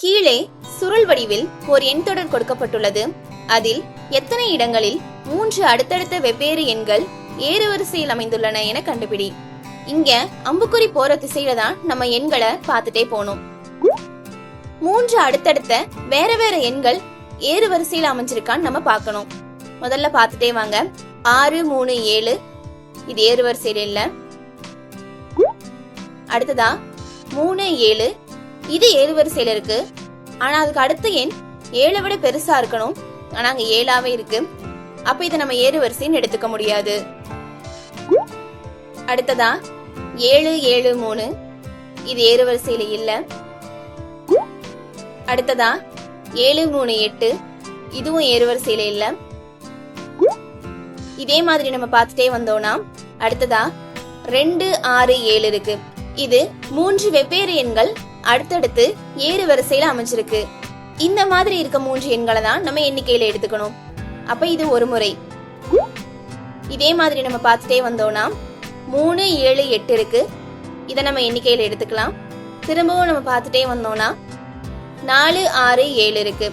கீழே சுருள் வடிவில் ஒரு எண் தொடர் கொடுக்கப்பட்டுள்ளது. அதில் எத்தனை இடங்களில் மூன்று அடுத்தடுத்த வெவ்வேறு எண்கள் ஏறுவரிசையில் அமைந்துள்ளன என கண்டுபிடி. இங்க அம்புக்குறி போற திசையில தான் நம்ம எண்களை பார்த்துட்டே போகணும். மூன்று அடுத்தடுத்த வேற வேற எண்கள் ஏறு வரிசையில் அமைஞ்சிருக்கான்னு நம்ம பார்க்கணும். முதல்ல பார்த்துட்டே வாங்க. ஆறு மூணு ஏழு. இது ஏறு வரிசையில இல்ல. அடுத்ததா மூணு ஏழு. இது ஏழு வரிசையில இருக்கு. ஆனா அதுக்கு அடுத்த எண் ஏழை விட பெருசா இருக்கணும். ஆனா அங்க ஏழாவே இருக்கு. அப்ப இதை நம்ம ஏறு வரிசைன்னு எடுத்துக்க முடியாது. அடுத்ததா ஏழு ஏழு மூணு. இது ஏறு வரிசையில இல்ல. அடுத்ததா ஏழு மூணு எட்டு. இதுவும் ஏறு வரிசையில இல்ல. இதே மாதிரி நம்ம பார்த்துட்டே வந்தோம்னா அடுத்ததா ரெண்டு ஆறு ஏழு இருக்கு. இது மூன்று வெவ்வேறு எண்கள் அடுத்தடுத்து ஏறு வரிசையில அமைஞ்சிருக்கு. இந்த மாதிரி இருக்க மூன்று எண்களை தான் நம்ம எண்ணிக்கையில எடுத்துக்கணும். அப்ப இது ஒரு முறை. இதே மாதிரி நம்ம பார்த்துட்டே வந்தோம்னா மூணு ஏழு எட்டு இருக்கு. இதை நம்ம எண்ணிக்கையில எடுத்துக்கலாம். திரும்பவும் நம்ம பார்த்துட்டே வந்தோம்னா நாலு ஆறு ஏழு இருக்கு.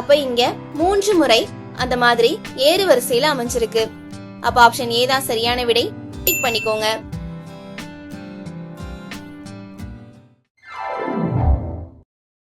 அப்ப இங்க மூன்று முறை அந்த மாதிரி ஏறு வரிசையில அமைஞ்சிருக்கு. அப்ப ஆப்ஷன் ஏ தான் சரியான விடை. டிக் பண்ணிக்கோங்க.